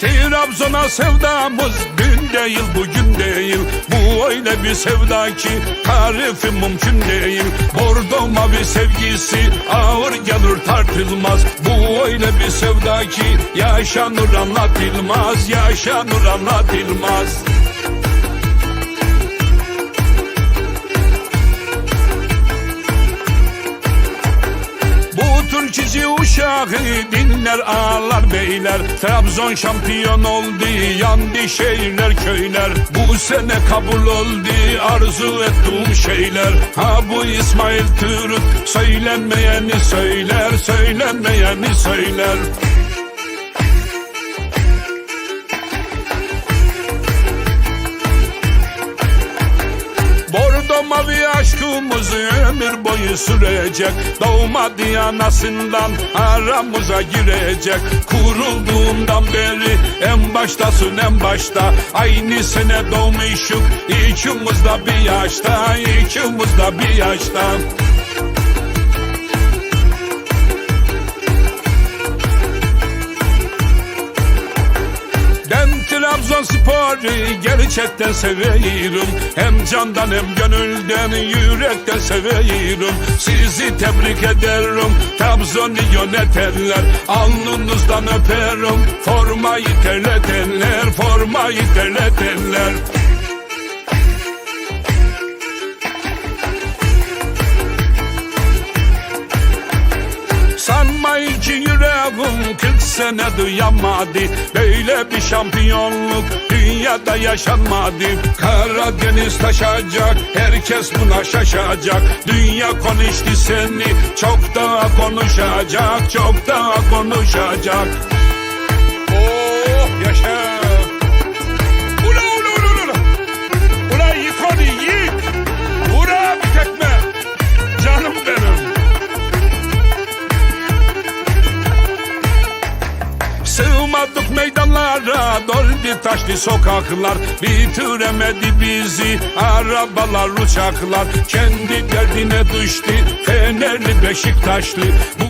Trabzon'a sevdamız dün değil bugün değil. Bu öyle bir sevda ki tarifi mümkün değil. Bordo mavi sevgisi ağır gelir tartılmaz. Bu öyle bir sevda ki yaşanır anlatılmaz Yaşanır anlatılmaz Türkücü uşağı dinler ağlar beyler. Trabzon şampiyon oldu yandı şehirler köyler. Bu sene kabul oldu arzu ettiğim şeyler. Ha bu İsmail Türk söylenmeyeni söyler Söylenmeyeni söyler aşkımız ömür boyu sürecek. Doğmadı anasından aramıza girecek. Kurulduğundan beri en baştasın en başta. Aynı sene doğmuşuk ikimiz de bir yaşta ikimiz de bir yaşta Trabzonspor'u gerçekten seviyorum Hem candan hem gönülden yürekten seviyorum Sizi tebrik ederim. Trabzon'u yönetenler Alnınızdan öperim. Formayı terletenler Formayı terletenler sene duyamadı. Böyle bir şampiyonluk dünyada yaşanmadı. Karadeniz taşacak herkes buna şaşacak. Dünya konuştu seni çok daha konuşacak Çok daha konuşacak. Oh yaşa Sığmadık meydanlara doldu taşlı sokaklar. Bitiremedi bizi arabalar uçaklar. Kendi derdine düştü Fenerli Beşiktaşlı. Bu